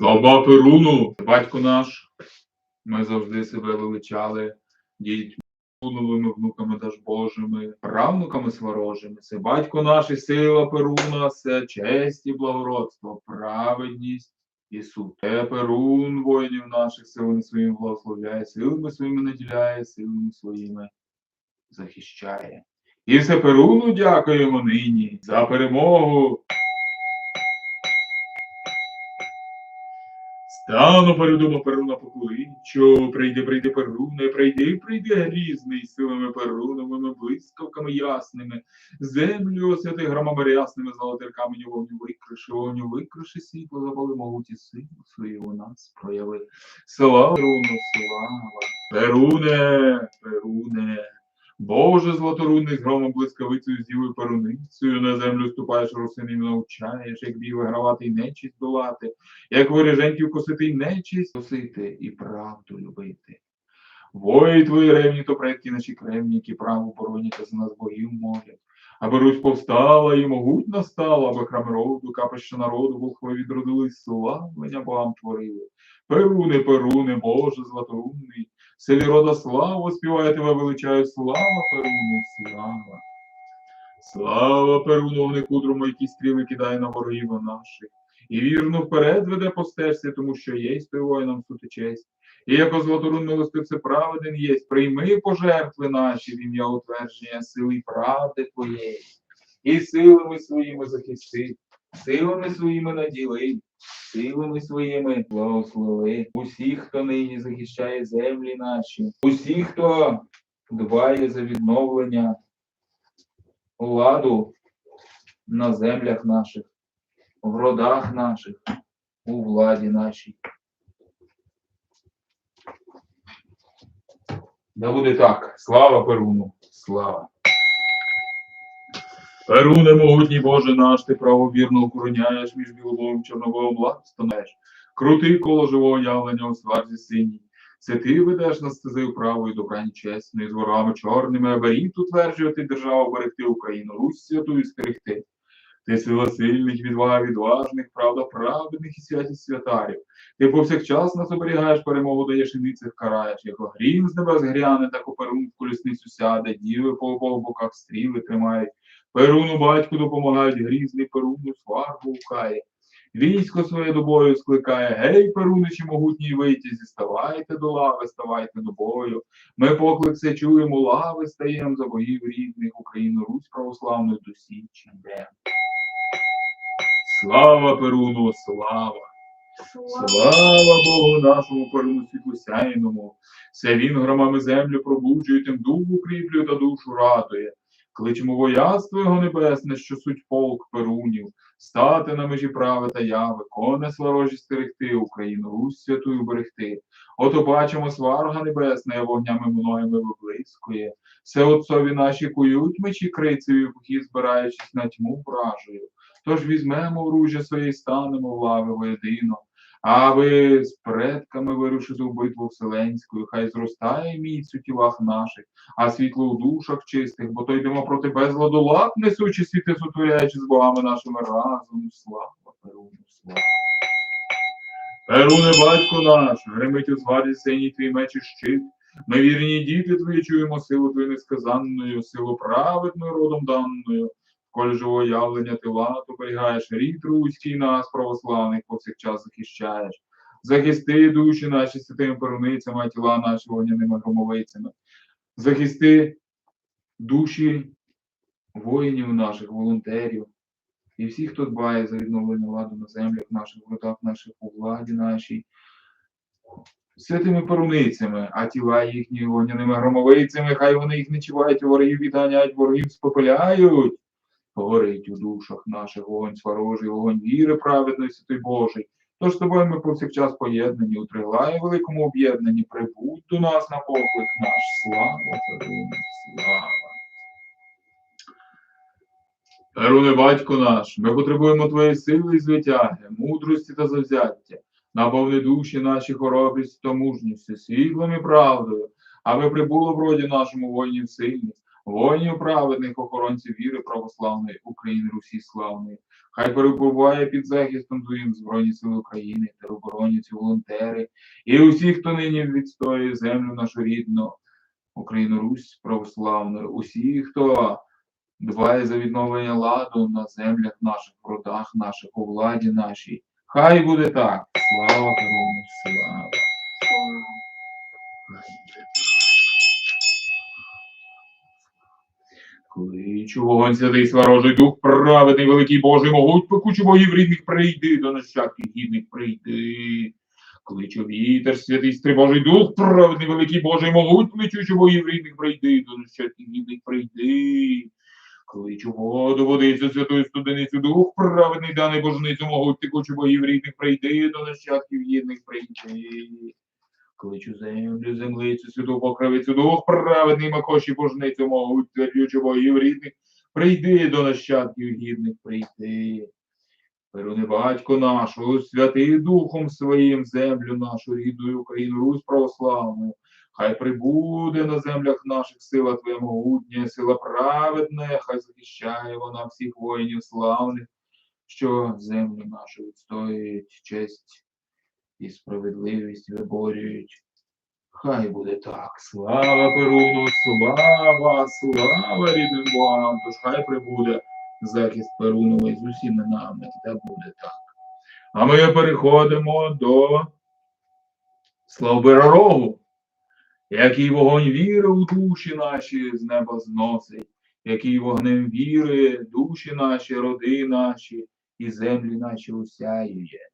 Слава Перуну, батько наш. Ми завжди себе величали дітьми, Перуновими внуками Дажбожими, правнуками сворожими. Це батько наш і сила Перуна, все честь і благородство, праведність і суд. Те Перун воїнів наших силами своїми благословляє, силами своїми наділяє, силами своїми захищає. І все Перуну дякуємо нині за перемогу. Стану передумав Перуна покличу, прийди, прийди, Перуне, прийди, прийди грізний, силами Перуновими, блискавками ясними, землю освяти громами рясними, золотих каменю вогню викриши, вогню викриши, світло запали могуті силу свою у нас прояви. Слава Перуну, слава! Перуне, Перуне! Боже златорунний з громом блискавицею з'їли перуницею, на землю ступаєш, русинів навчаєш, як бій вигравати й нечість долати, як вореженьків косити й нечість косити і правду любити. Вої твої ревні, то предки наші кремні, які праву бороні та за нас богів молять. Аби Русь повстала і могутна стала, аби храм роду, капище народу, волхви відродились, славлення богам творили. Перуни, перуни, Боже златорунний, селі рода славу співає тебе величаю, слава Перуну, слава. Слава Перуну, вони кудрому, які стріли кидає на ворогів наших. І вірно вперед веде по стежці, тому що єсть той воїнам сути честь. І як златорун милостивце праведен єсть, прийми пожертви наші в ім'я утвердження сили правди твоєї. І силами своїми захисти, силами своїми наділи, силами своїми благослови. Усіх, хто нині захищає землі наші, усіх, хто дбає за відновлення ладу на землях наших, в родах наших, у владі нашій. Да буде так. Слава Перуну, слава. Перуне, могутній Боже наш, ти правовірно охороняєш між біловим чорновим лад станеш. Крутий коло живого явлення у сварзі синій. Це ти ведеш нас стезею правою добрані чесною, з ворами чорними, абаріт утверджувати державу, берегти Україну, Русь святу і стерегти. Ти сила сильних, відвага відважних, правда праведних і святість святарів. Ти повсякчас нас оберігаєш, перемогу даєш і караєш, як грім з небес гряне, так у перун в колісницю сяде, діви по обох боках стріли тримають. Перуну батьку допомагають, грізний перуну сварку гукає. Військо своє до бою скликає, гей, перуничі могутній витязі, ставайте до лави, ставайте до бою. Ми поклик це чуємо, лави стаєм за богів рідних, Україну, Русь православну до січі йдем. Слава Перуну, слава! Слава Богу нашому Перуну світлосяйному! Все він громами землю пробуджує, тим дух укріплює та душу радує. Кличемо вояцтво його небесне, що суть полк Перунів, стати на межі прави та яви, коне слорожі стерегти, Україну, Русь святую берегти. Ото бачимо сварга небесна, вогнями многими виблискує. Все отцові наші кують мечі крицею, пухі збираючись на тьму вражою. Тож візьмемо оружжя своє і станемо в лави воєдино. А ви з предками вирушите у битву вселенську, хай зростає міць у тілах наших, а світло у душах чистих, бо то йдемо проти безладу лад, несучи світи сотворяючи з богами нашими разом. Слава Перуну, слава. Перуне, батько наш, гримить у зварі синій твій меч і щит. Ми вірні діти твої чуємо силу твою несказанною, силу праведною родом даною. Коль живого явлення ти лад оберігаєш, рід руський нас, православних, повсякчас захищаєш. Захисти душі наші святими перуницями, а тіла наші вогняними громовицями. Захисти душі воїнів наших, волонтерів і всіх, хто дбає за відновлення ладу на землях наших, в родах наших, у владі нашій. Святими перуницями, а тіла їхні вогняними громовицями, хай вони їх не чувають, ворогів відганяють, ворогів спопиляють. Горить у душах наших вогонь сварожий, вогонь віри праведної, святий Божий. Тож з тобою ми повсякчас поєднані, у триглаї великому об'єднанні, прибудь до нас на поклик наш. Слава Перуне, слава. Перуне, батько наш, ми потребуємо твоєї сили і звитяги, мудрості та завзяття, наповни душі наші хоробрістю та мужністю, світлом і правдою, аби прибуло в роді нашому воїнів сильність, воїнів праведних, охоронців віри православної, України, Русі славної. Хай перебуває під захистом твоїм Збройні Сили України, тероборонівці, волонтери і усі, хто нині відстоює землю нашу рідну, Україну Русь православну, усі, хто дбає за відновлення ладу на землях наших, родах наших, у владі нашій. Хай буде так. Слава Перуну, Кличу вогонь святий сварожий дух, праведний, великий Божий, могуть пекучу богів рідних, прийди до нащадків гідних, прийди. Кличу вітер, святий стрибожий дух, праведний, великий Божий, могуть плечучу богів рідних, прийди до нащадків гідних, прийди. Кличу воду, водицю, святую студеницю, дух, праведний, даний божницю, могуть текучу богів рідних, прийди до нащадків гідних, прийди. Кличу землю, землицю, святу покровицю, дух праведний, макоші божницю, могуть твердючу богів рідних, прийди до нащадків гідних, прийди. Перуни батько нашу, святий Духом своїм землю нашу рідну Україну, Русь православну. Хай прибуде на землях наших сила Твоя могутня, сила праведна, хай захищає вона всіх воїнів славних, що землю нашу відстоюють, честь і справедливість виборюють. Хай буде так. Слава Перуну, слава, слава рідним Богам, тож хай прибуде захист Перуновий з усіма нами, та буде так. А ми переходимо до Славберорогу, який вогонь віри у душі наші з неба зносить, який вогнем віри душі наші, роди наші і землі наші усяює.